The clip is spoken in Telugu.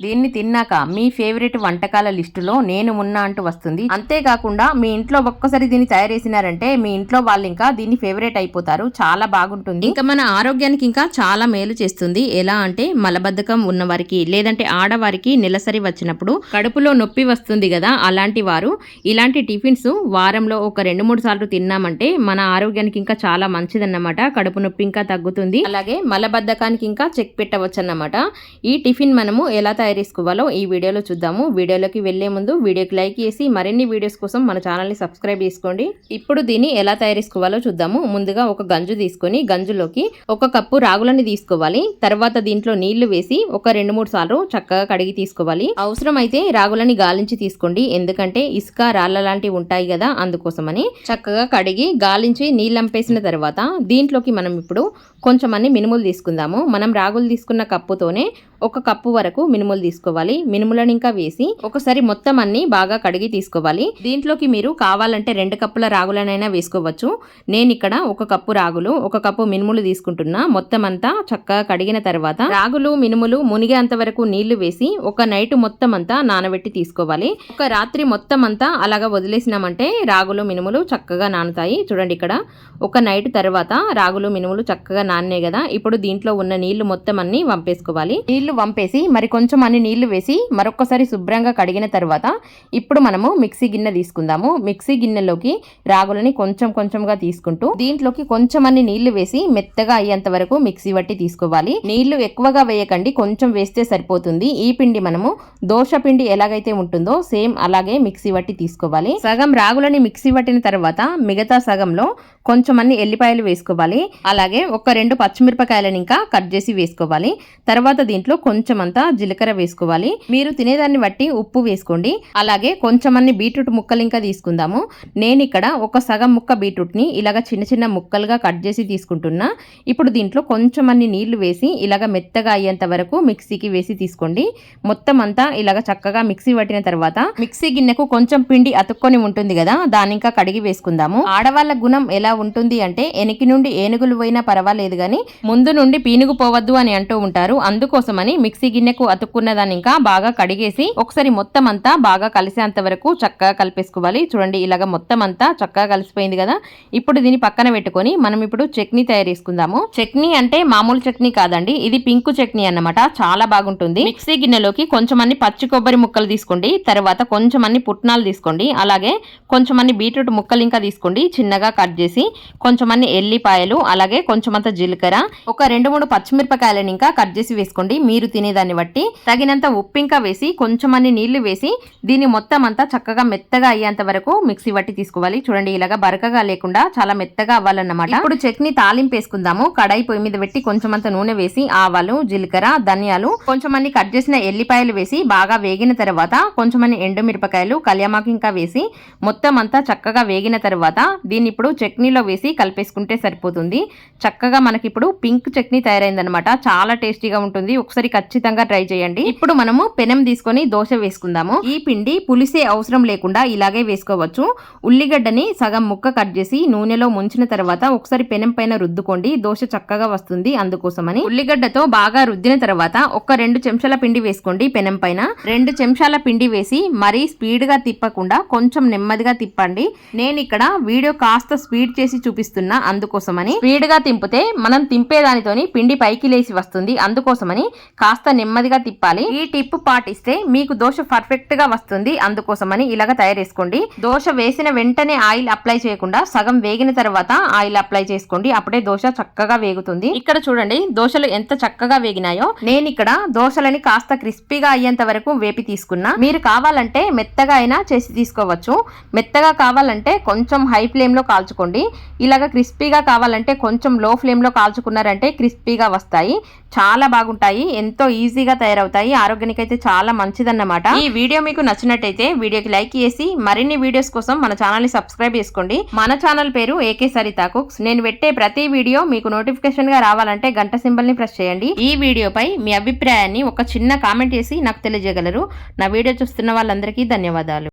దీన్ని తిన్నాక మీ ఫేవరెట్ వంటకాల లిస్టులో నేను ఉన్నా అంటూ వస్తుంది. అంతేకాకుండా మీ ఇంట్లో ఒక్కసారి దీన్ని తయారు చేసినారంటే మీ ఇంట్లో వాళ్ళు ఇంకా దీన్ని ఫేవరెట్ అయిపోతారు. చాలా బాగుంటుంది. ఇంకా మన ఆరోగ్యానికి ఇంకా చాలా మేలు చేస్తుంది. ఎలా అంటే మలబద్ధకం ఉన్నవారికి లేదంటే ఆడవారికి నెలసరి వచ్చినప్పుడు కడుపులో నొప్పి వస్తుంది కదా అలాంటి వారు. ఇలాంటి టిఫిన్స్ వారంలో ఒక రెండు మూడు సార్లు తిన్నామంటే మన ఆరోగ్యానికి ఇంకా చాలా మంచిదన్నమాట. కడుపు నొప్పి ఇంకా తగ్గుతుంది. అలాగే మలబద్ధకానికి ఇంకా చెక్ పెట్టవచ్చు అన్నమాట ఈ టిఫిన్ మనము ఎలా తయారు చేసుకోవాలో ఈ వీడియోలో చూద్దాము. వీడియోలోకి వెళ్ళే ముందు వీడియోకి లైక్ చేసి మరిన్ని వీడియోస్ కోసం మన ఛానల్ని సబ్స్క్రైబ్ చేసుకోండి. ఇప్పుడు దీన్ని ఎలా తయారు చేసుకోవాలో చూద్దాము. ముందుగా ఒక గంజు తీసుకొని గంజులోకి ఒక కప్పు రాగులని తీసుకోవాలి. తర్వాత దీంట్లో నీళ్ళు వేసి ఒక రెండు మూడు సార్లు చక్కగా కడిగి తీసుకోవాలి. అవసరమైతే రాగులని గాలించి తీసుకోండి. ఎందుకంటే ఇసుక రాళ్ళ లాంటివి ఉంటాయి కదా అందుకోసమని. చక్కగా కడిగి గాలించి నీళ్ళంపేసిన తర్వాత దీంట్లోకి మనం ఇప్పుడు కొంచెం అన్ని మినుములు తీసుకుందాము. మనం రాగులు తీసుకున్న కప్పుతోనే ఒక కప్పు వరకు మినుములు తీసుకోవాలి. మినుములను ఇంకా వేసి ఒకసారి మొత్తం అన్ని బాగా కడిగి తీసుకోవాలి. దీంట్లోకి మీరు కావాలంటే రెండు కప్పుల రాగులనైనా వేసుకోవచ్చు. నేను ఇక్కడ ఒక కప్పు రాగులు ఒక కప్పు మినుములు తీసుకుంటున్నా. మొత్తం అంతా చక్కగా కడిగిన తర్వాత రాగులు మినుములు మునిగేంత వరకు నీళ్ళు వేసి ఒక నైట్ మొత్తం అంతా నానబెట్టి తీసుకోవాలి. ఒక రాత్రి మొత్తం అంతా అలాగా వదిలేసినామంటే రాగులు మినుములు చక్కగా నానుతాయి. చూడండి ఇక్కడ. ఒక నైట్ తర్వాత రాగులు మినుములు చక్కగా నాన్నే కదా. ఇప్పుడు దీంట్లో ఉన్న నీళ్ళు మొత్తం అన్ని వంపేసుకోవాలి. నీళ్ళు వంపేసి మరి కొంచెం అన్ని నీళ్ళు వేసి మరొకసారి శుభ్రంగా కడిగిన తర్వాత ఇప్పుడు మనము మిక్సీ గిన్నె తీసుకుందాము. మిక్సీ గిన్నెలోకి రాగులని కొంచెం కొంచెంగా తీసుకుంటూ దీంట్లోకి కొంచెం అన్ని నీళ్ళు వేసి మెత్తగా అయ్యేంత వరకు మిక్సీ పట్టి తీసుకోవాలి. నీళ్ళు ఎక్కువగా వేయకండి కొంచెం వేస్తే సరిపోతుంది. ఈ పిండి మనము దోశ పిండి ఎలాగైతే ఉంటుందో సేమ్ అలాగే మిక్సీ పట్టి తీసుకోవాలి. సగం రాగులని మిక్సీ పట్టిన తర్వాత మిగతా సగంలో కొంచెం అన్ని ఎల్లిపాయలు వేసుకోవాలి. అలాగే ఒక రెండు పచ్చిమిరపకాయలను ఇంకా కట్ చేసి వేసుకోవాలి. తర్వాత దీంట్లో కొంచెం అంతా జీలకర్ర వేసుకోవాలి. మీరు తినేదాన్ని బట్టి ఉప్పు వేసుకోండి. అలాగే కొంచెం అన్ని బీట్రూట్ ముక్కలు ఇంకా తీసుకుందాము. నేను ఇక్కడ ఒక సగం ముక్క బీట్రూట్ని ఇలాగ చిన్న చిన్న ముక్కలుగా కట్ చేసి తీసుకుంటున్నా. ఇప్పుడు దీంట్లో కొంచెం అన్ని నీళ్ళు వేసి ఇలాగ మెత్తగా అయ్యేంత వరకు మిక్సీకి వేసి తీసుకోండి. మొత్తం అంతా ఇలాగ చక్కగా మిక్సీ పట్టిన తర్వాత మిక్సీ గిన్నెకు కొంచెం పిండి అతుక్కొని ఉంటుంది కదా దాని ఇంకా కడిగి వేసుకుందాము. ఆడవాళ్ళ గుణం ఎలా ఉంటుంది అంటే ఎనికి నుండి ఏనుగులు పోయినా పర్వాలేదు కానీ ముందు నుండి పీనుగు పోవద్దు అని అంటూ ఉంటారు. అందుకోసమని మిక్సీ గిన్నెకు అతుక్కున్న దాన్ని ఇంకా బాగా కడిగేసి ఒకసారి మొత్తం అంతా బాగా కలిసేంత వరకు చక్కగా కలిపేసుకోవాలి. చూడండి ఇలాగ మొత్తం అంతా చక్కగా కలిసిపోయింది కదా. ఇప్పుడు దీన్ని పక్కన పెట్టుకొని మనం ఇప్పుడు చట్నీ తయారు చేసుకుందాము. చట్నీ అంటే మామూలు చట్నీ కాదండి ఇది పింకు చట్నీ అన్నమాట. చాలా బాగుంటుంది. మిక్సీ గిన్నెలోకి కొంచెం అన్ని పచ్చి కొబ్బరి ముక్కలు తీసుకోండి. తర్వాత కొంచెం అన్ని పుట్నాలు తీసుకోండి. అలాగే కొంచెం అన్ని బీట్రూట్ ముక్కలు ఇంకా తీసుకోండి. చిన్నగా కట్ చేసి కొంచెం అన్ని ఎల్లిపాయలు అలాగే కొంచెం అంత జీలకర్ర ఒక రెండు మూడు పచ్చిమిరపకాయలను ఇంకా కట్ చేసి వేసుకోండి. మీరు తినేదాన్ని బట్టి తగినంత ఉప్పు ఇంకా వేసి కొంచెం అన్ని నీళ్ళు వేసి దీన్ని మొత్తం అంతా చక్కగా మెత్తగా అయ్యేంత వరకు మిక్సీ పట్టి తీసుకోవాలి. చూడండి ఇలాగా బరకగా లేకుండా చాలా మెత్తగా అవ్వాలన్నమాట. ఇప్పుడు చట్నీ తాలింపు వేసుకుందాము. కడాయి పొయ్యి మీద పెట్టి కొంచెం అంత నూనె వేసి ఆవాలు జీలకర్ర ధనియాలు కొంచెం అన్ని కట్ చేసిన ఎల్లిపాయలు వేసి బాగా వేగిన తర్వాత కొంచెం అన్ని ఎండుమిరపకాయలు కళ్యామాకు ఇంకా వేసి మొత్తం అంతా చక్కగా వేగిన తర్వాత దీన్ని ఇప్పుడు చట్నీలో వేసి కలిపేసుకుంటే సరిపోతుంది. చక్కగా మనకి ఇప్పుడు పింక్ చట్నీ తయారైందనమాట చాలా టేస్టీగా ఉంటుంది. ఒకసారి ఖచ్చితంగా ట్రై చేయండి. ఇప్పుడు మనము పెనం తీసుకొని దోశ వేసుకుందాము. ఈ పిండి పులిసే అవసరం లేకుండా ఇలాగే వేసుకోవచ్చు. ఉల్లిగడ్డని సగం ముక్క కట్ చేసి నూనెలో ముంచిన తర్వాత ఒకసారి పెనం పైన రుద్దుకోండి. దోశ చక్కగా వస్తుంది అందుకోసమని. ఉల్లిగడ్డతో బాగా రుద్దిన తర్వాత ఒక రెండు చెంచాల పిండి వేసుకోండి పెనం పైన. రెండు చెంచాల పిండి వేసి మరీ స్పీడ్గా తిప్పకుండా కొంచెం నెమ్మదిగా తిప్పండి. నేను ఇక్కడ వీడియో కాస్త స్పీడ్ చేసి చూపిస్తున్నా అందుకోసమని. స్పీడ్గా తింపితే మనం తింపేదానితోని పిండి పైకి లేచి వస్తుంది అందుకోసమని కాస్త నెమ్మదిగా తిప్పాలి. ఈ టిప్ పాటిస్తే మీకు దోశ పర్ఫెక్ట్గా వస్తుంది. అందుకోసమని ఇలాగ తయారు చేసుకోండి. దోశ వేసిన వెంటనే ఆయిల్ అప్లై చేయకుండా సగం వేగిన తర్వాత ఆయిల్ అప్లై చేసుకోండి. అప్పుడే దోశ చక్కగా వేగుతుంది. ఇక్కడ చూడండి దోశలు ఎంత చక్కగా వేగినాయో. నేను ఇక్కడ దోశలని కాస్త క్రిస్పీగా అయ్యేంత వరకు వేపి తీసుకున్నా. మీరు కావాలంటే మెత్తగా అయినా చేసి తీసుకోవచ్చు. మెత్తగా కావాలంటే కొంచెం హై ఫ్లేమ్లో కాల్చుకోండి. ఇలాగ క్రిస్పీగా కావాలంటే కొంచెం లో ఫ్లేమ్లో కాల్చుకున్నారంటే క్రిస్పీగా వస్తాయి. చాలా బాగుంటాయి. ఎంతో ఈజీగా తయారవుతాయి. ఆరోగ్యానికి అయితే చాలా మంచిదన్నమాట. ఈ వీడియో మీకు నచ్చినట్టయితే వీడియోకి లైక్ చేసి మరిన్ని వీడియోస్ కోసం మన ఛానల్ని సబ్స్క్రైబ్ చేసుకోండి. మన ఛానల్ పేరు ఏకే సరితా కుక్స్. నేను పెట్టే ప్రతి వీడియో మీకు నోటిఫికేషన్గా రావాలంటే గంట సింబల్ని ప్రెస్ చేయండి. ఈ వీడియోపై మీ అభిప్రాయాన్ని ఒక చిన్న కామెంట్ చేసి నాకు తెలియజేయగలరు. నా వీడియో చూస్తున్న వాళ్ళందరికీ ధన్యవాదాలు.